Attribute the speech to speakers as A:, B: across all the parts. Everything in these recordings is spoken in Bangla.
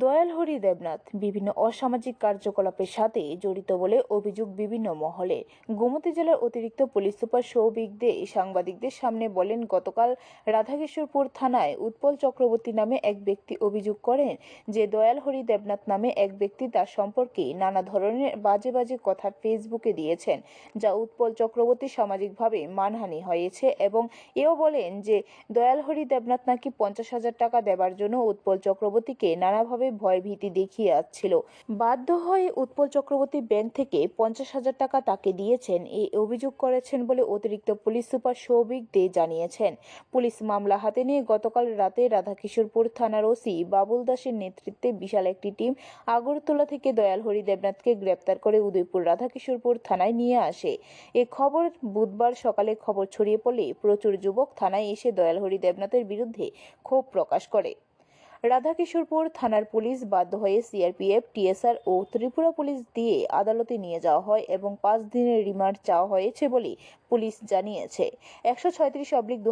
A: দয়াল হরি দেবনাথ বিভিন্ন অসামাজিক কার্যকলাপের সাথে জড়িত বলে অভিযোগ বিভিন্ন মহলে। গোমতী জেলার অতিরিক্ত পুলিশ সুপার সৌভিক দে সাংবাদিকদের সামনে বলেন, গতকাল রাধাকেশ্বরপুর থানায় উৎপল চক্রবর্তী নামে এক ব্যক্তি অভিযোগ করেন যে দয়াল হরি দেবনাথ নামে এক ব্যক্তি তার সম্পর্কে নানা ধরনের বাজে বাজে কথা ফেসবুকে দিয়েছেন, যা উৎপল চক্রবর্তী সামাজিকভাবে মানহানি হয়েছে এবং এও বলেন যে দয়াল হরি দেবনাথ নাকি পঞ্চাশ হাজার টাকা দেবার জন্য উৎপল চক্রবর্তীকে নানাভাবে ভয়ভীতি দেখিয়ে আসছিল। বাধ্য হয়ে উৎপল চক্রবর্তী ব্যাংক থেকে পঞ্চাশ হাজার টাকা তাকে দিয়েছেন। এই অভিযোগ করেছেন বলে অতিরিক্ত পুলিশ সুপার সৌভিক দে জানিয়েছেন। পুলিশ মামলা হাতে নিয়ে গতকাল রাতে রাধাকিশোরপুর থানার ওসি বাবুল দাসের নেতৃত্বে বিশাল একটি টিম আগরতলা থেকে দয়াল হরি দেবনাথকে গ্রেপ্তার করে উদয়পুর রাধাকিশোরপুর থানায় নিয়ে আসে। এ খবর বুধবার সকালে খবর ছড়িয়ে পড়লে প্রচুর যুবক থানায় এসে দয়াল হরি দেবনাথের বিরুদ্ধে ক্ষোভ প্রকাশ করে। রাধাকিশোরপুর থানার পুলিশ বাধ্য হয়ে সিআরপিএফ, টিএসআর ও ত্রিপুরা পুলিশ দিয়ে আদালতে নিয়ে যাওয়া হয় এবং পাঁচ দিনের রিমান্ড চাওয়া হয়েছে বলে পুলিশ জানিয়েছে। একশো ছয়ত্রিশ অব্লিক দু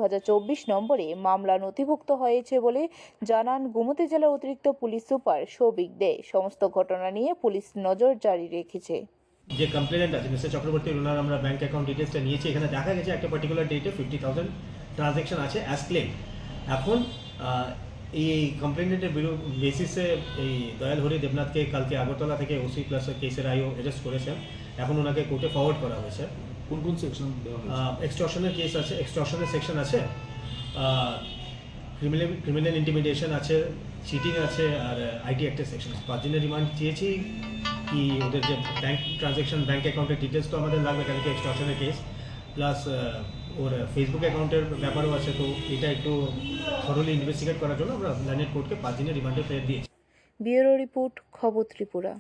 A: নম্বরে মামলা নথিভুক্ত হয়েছে বলে জানান গোমতী জেলার অতিরিক্ত পুলিশ সুপার সৌভিক দে। সমস্ত ঘটনা নিয়ে পুলিশ নজর জারি রেখেছে।
B: যে কমপ্লেনেন্ট আছে, মিস্টার চক্রবর্তী, ওনার আমরা ব্যাংক অ্যাকাউন্ট ডিটেলসটা নিয়েছি। এখানে দেখা গেছে একটা পার্টিকুলার ডেটে ফিফটি থাউজেন্ড ট্রানজ্যাকশন আছে অ্যাজ ক্লেম এখন এই কমপ্লেনেন্টের বেসিসে এই দয়াল হরি দেবনাথকে কালকে আগরতলা থেকে ওসি প্লাস কেসের আইও অ্যারেস্ট করেছেন। এখন ওনাকে কোর্টে ফরওয়ার্ড করা হয়েছে।
C: কোন কোন সেকশন
B: এক্সটর্শনের কেস আছে এক্সটর্শনের সেকশন আছে। ক্রিমিনাল ক্রিমিনাল ইন্টিমিডেশন আছে চিটিং আছে আর আইটি অ্যাক্টের সেকশন পাঁচ দিনের রিমান্ড চেয়েছি কি ওদের যে ব্যাংক ট্রানজ্যাকশন ব্যাংক অ্যাকাউন্টের ডিটেলস তো আমাদের লাগবে কালকে এক্সটর্শনের কেস প্লাস ওর ফেসবুক অ্যাকাউন্টের ব্যাপারও আছে, তো এটা একটু থরলি ইনভেস্টিগেট করার জন্য আমরা ল্যান্ডেড কোর্টকে পাঁচ দিনের রিমান্ডে ফেরত দিয়েছি।
A: ব্যুরো রিপোর্ট খবর ত্রিপুরা।